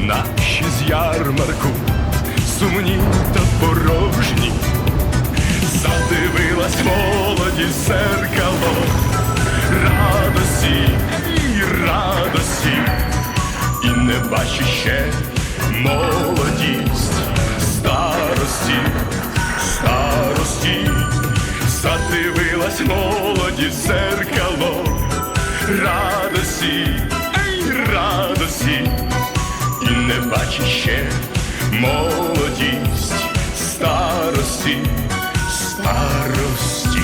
наші з ярмарку, сумні та порожні. Задивилась молоді зеркало, радості і радості, і не бачу ще молодість, старості, старості, задивилась молоді зеркало, радості, не бачу ще молодість, старості, старості.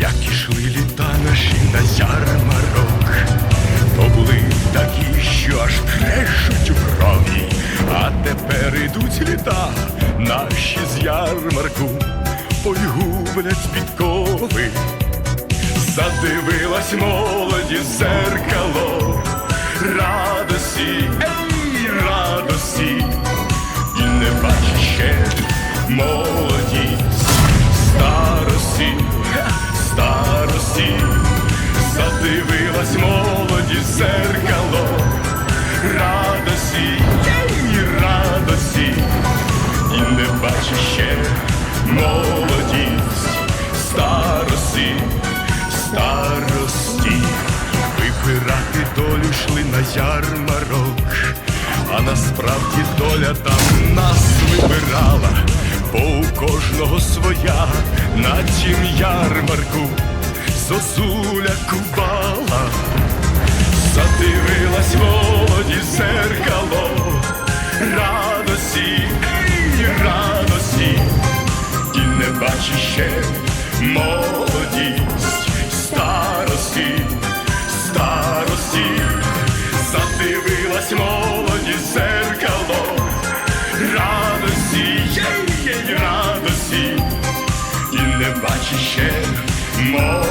Як ішли літа наші на ярмарок, літа наші з ярмарку, ой гублять підкови, задивилась молоді зеркало, радості, ей, радості, і не бачить ще молодість старості, старості, задивилась молоді зеркало, радості, ей, радості, молодість, старості, старості, вибирати долю йшли на ярмарок, а насправді доля там нас вибирала, бо у кожного своя на тім ярмарку зозуля кубала, задивилась молоді зеркало, радості, ще молодість, старості, старості, задивилась молоді зеркало, радості, є, радості, і не бачиш ще молодість.